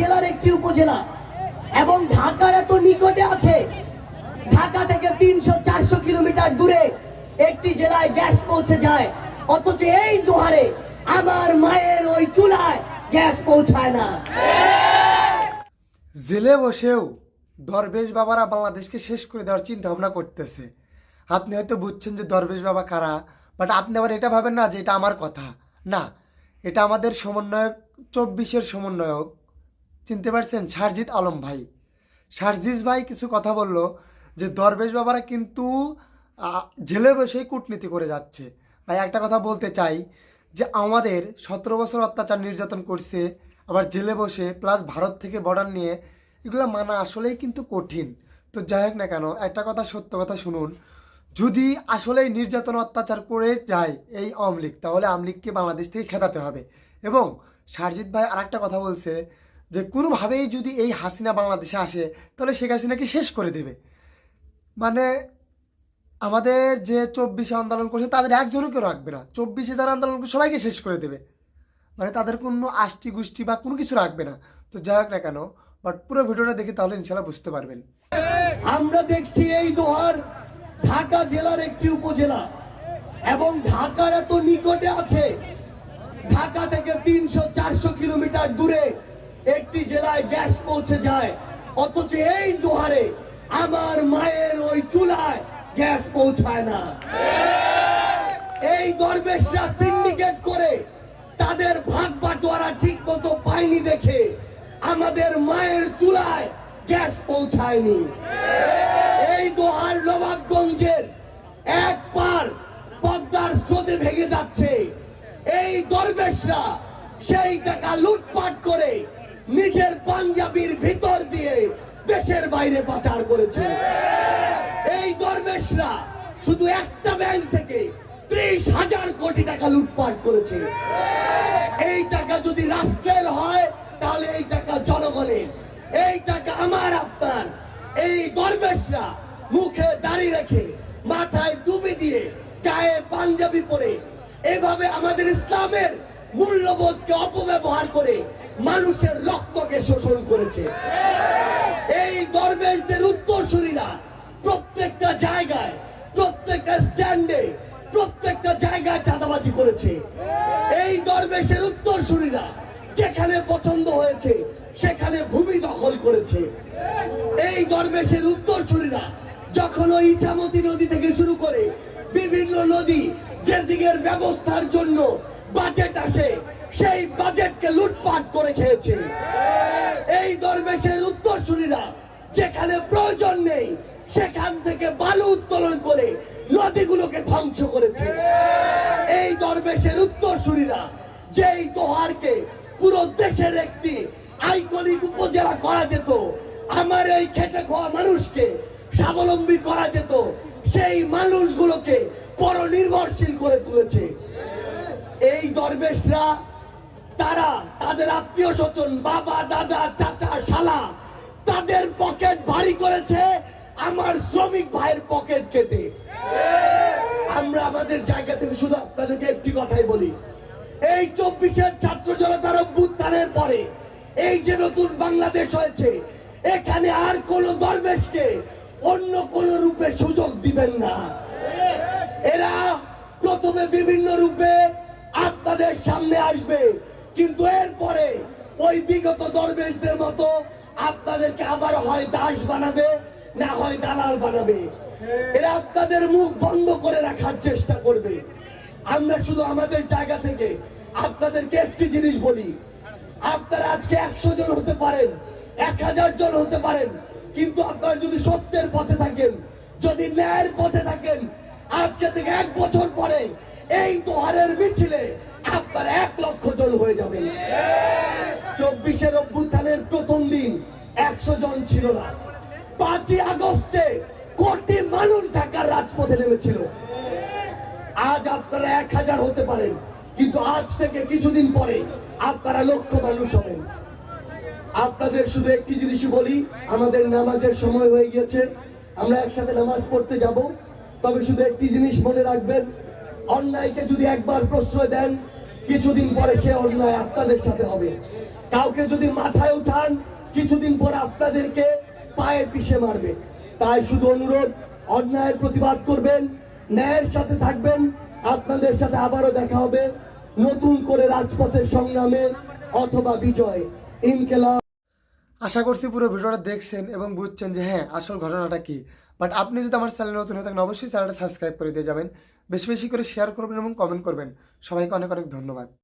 জেলার একটি উপজেলা এবং ঢাকার এত নিকটে আছে। ঢাকা থেকে তিনশো, চারশো কিলোমিটার দূরে একটি জেলায় গ্যাস পৌঁছে যায়। অথচ এই দুহারে আমার মায়ের ওই চুলায় গ্যাস পৌঁছায় না। জেলে বসেও দরবেশ বাবারা বাংলাদেশকে শেষ করে দেওয়ার চিন্তা ভাবনা করতেছে। আপনি হয়তো বুঝছেন যে দরবেশ বাবা কারা বাট আপনি আবার এটা ভাবেন না যে এটা আমার কথা। না, এটা আমাদের সমন্বয়ক, চব্বিশের সমন্বয়ক চিনতে পারছেন? সারজিৎ আলম ভাই। সারজিৎ ভাই কিছু কথা বলল যে, দরবেশ বাবারা কিন্তু জেলে বসেই কূটনীতি করে যাচ্ছে। ভাই, একটা কথা বলতে চাই যে, আমাদের সতেরো বছর অত্যাচার নির্যাতন করছে, আবার জেলে বসে প্লাস ভারত থেকে বর্ডার নিয়ে, এগুলো মানা আসলেই কিন্তু কঠিন। তো যাই হোক না কেন, একটা কথা, সত্য কথা শুনুন। যদি আসলেই নির্যাতন অত্যাচার করে যায় এই আওয়ামী লীগ, তাহলে আওয়ামী লীগকে বাংলাদেশ থেকে খেদাতে হবে। এবং সারজিৎ ভাই আরেকটা কথা বলছে যে কোনোভাবেই যদি এই হাসিনা বাংলাদেশে আসে, তাহলে শেখ হাসিনাকে শেষ করে দেবে। মানে আমাদের যে চব্বিশে আন্দোলন করছে, তাদের একজনকে রাখবে না। চব্বিশে যারা আন্দোলন করছে, সবাইকে শেষ করে দেবে। মানে তাদের কোনো আষ্টি গোষ্ঠী বা কোনো কিছু রাখবে না। তো যাই হোক না কেন বাট পুরো ভিডিওটা দেখে তাহলে ইনশাল্লাহ বুঝতে পারবেন। আমরা দেখছি এই দোহার ঢাকা জেলার একটি উপজেলা, এবং ঢাকার এত নিকটে আছে। ঢাকা থেকে তিনশো চারশো কিলোমিটার দূরে একটি জেলায় গ্যাস পৌঁছে যায়, অথচ এই দোহারে আমার মায়ের ওই চুলায় গ্যাস পৌঁছায় না। এই দরবেশরা সিন্ডিকেট করে তাদের ভাগ বাটোয়ারা ঠিক মতো পায়নি দেখে আমাদের মায়ের চুলায় গ্যাস পৌঁছায়নি। এই দোহার নবাবগঞ্জের এক পার পদ্মার স্রোতে ভেঙে যাচ্ছে। এই দরবেশরা সেই টাকা লুটপাট করে নিজের পাঞ্জাবির ভিতর দিয়ে দেশের বাইরে পাচার করেছে। এই দরবেশরা শুধু একটা ব্যাংক থেকে ত্রিশ হাজার কোটি টাকা লুটপাট করেছে। এই টাকা যদি রাষ্ট্রের হয়, তাহলে এই টাকা জনগণের। এই টাকা আমার, আপনার। এই দরবেশরা মুখে দাঁড়িয়ে রেখে মাথায় টুপি দিয়ে গায়ে পাঞ্জাবি পরে এভাবে আমাদের ইসলামের মূল্যবোধকে অপব্যবহার করে মানুষের রক্তকে শোষণ করেছে। এই দরবেশদের উত্তরসূরিরা প্রত্যেকটা জায়গায়, প্রত্যেকটা স্ট্যান্ডে, প্রত্যেকটা জায়গায় চাঁদাবাজি করেছে। এই দরবেশের উত্তরসূরিরা যেখানে পছন্দ হয়েছে, সেখানে ভূমি দখল করেছে। এই দরবেশের উত্তরসূরিরা যখন ওই ইছামতি নদী থেকে শুরু করে বিভিন্ন নদী ড্রেজিংয়ের ব্যবস্থার জন্য বাজেট আসে, সেই বাজেটকে লুটপাট করে খেয়েছে। এই দরবেশের উত্তরসূরিরা যেখানে প্রয়োজন নেই, সেখান থেকে বালু উত্তোলন করে নদীগুলোকে ধ্বংস করেছে। এই দরবেশের উত্তরসূরিরা যেই দোহারকে পুরো দেশের একটি আইকনিক উপজেলা করা যেত, আমার এই খেটে খাওয়া মানুষকে স্বাবলম্বী করা যেত, সেই মানুষগুলোকে পরনির্ভরশীল করে তুলেছে। এই দরবেশরা, তারা তাদের আত্মীয় স্বজন, বাবা, দাদা, চাচা, শালা, তাদের পকেট ভারী করেছে আমার শ্রমিক ভাইয়ের পকেট কেটে। আমরা আমাদের জায়গা থেকে শুধু আপনাদেরকে একটি কথাই বলি, এই চব্বিশের ছাত্র জনতার অভ্যুত্থানের পরে এই যে নতুন বাংলাদেশ হয়েছে, এখানে আর কোন দরবেশকে অন্য কোন রূপে সুযোগ দিবেন না। এরা প্রথমে বিভিন্ন রূপে আপনাদের সামনে আসবে। কিন্তু এরপরে ওই বিগত দরবেশদের মতো আপনাদেরকে আবার হয় দাস বানাবে, না হয় দালাল বানাবে। এরা আপনাদের মুখ বন্ধ করে রাখার চেষ্টা করবে। আমরা শুধু আমাদের জায়গা থেকে আপনাদেরকে একটি জিনিস বলি। আপনারা আজকে একশো জন হতে পারেন, এক হাজার জন হতে পারেন, কিন্তু আপনারা যদি সত্যের পথে থাকেন, যদি ন্যায়ের পথে থাকেন, আজকে থেকে এক বছর পরে এই দোহারের মিছিলে আপনার এক লক্ষ জন হয়ে যাবেন চব্বিশের অভ্যুত্থানের প্রথম দিন একশো জন ছিল না। পাঁচই আগস্টে কোটি মানুষ ঢাকার রাজপথে নেমেছিল। আজ আপনারা এক হাজার হতে পারেন, কিন্তু আজ থেকে কিছুদিন পরে আপনারা লক্ষ মানুষ হবেন। আপনাদের শুধু একটি জিনিসই বলি, আমাদের নামাজের সময় হয়ে গিয়েছে, আমরা একসাথে নামাজ পড়তে যাব। তবে শুধু একটি জিনিস মনে রাখবেন অন্যায়কে যদি একবার প্রশ্রয় দেন, কিছুদিন পরে সে অন্যায় আপনাদের সাথে হবে। কাউকে যদি মাথায় উঠান, কিছুদিন পর আপনাদেরকে পায়ে পিষে মারবে। তাই শুধু অনুরোধ, অন্যায়ের প্রতিবাদ করবেন, ন্যায়ের সাথে থাকবেন, আপনাদের সাথে আবারও দেখা হবে নতুন করে রাজপথের সংগ্রামে অথবা বিজয়, ইনকেলাব। আশা করছি পুরো ভিডিওটা দেখছেন এবং বুঝছেন যে হ্যাঁ আসল ঘটনাটা কি। বাট আপনি যদি আমার চ্যানেল নতুন হয়ে থাকেন, অবশ্যই চ্যানেলটা সাবস্ক্রাইব করে দিয়ে যাবেন। বেশি বেশি করে শেয়ার করবেন এবং কমেন্ট করবেন। সবাইকে অনেক অনেক ধন্যবাদ।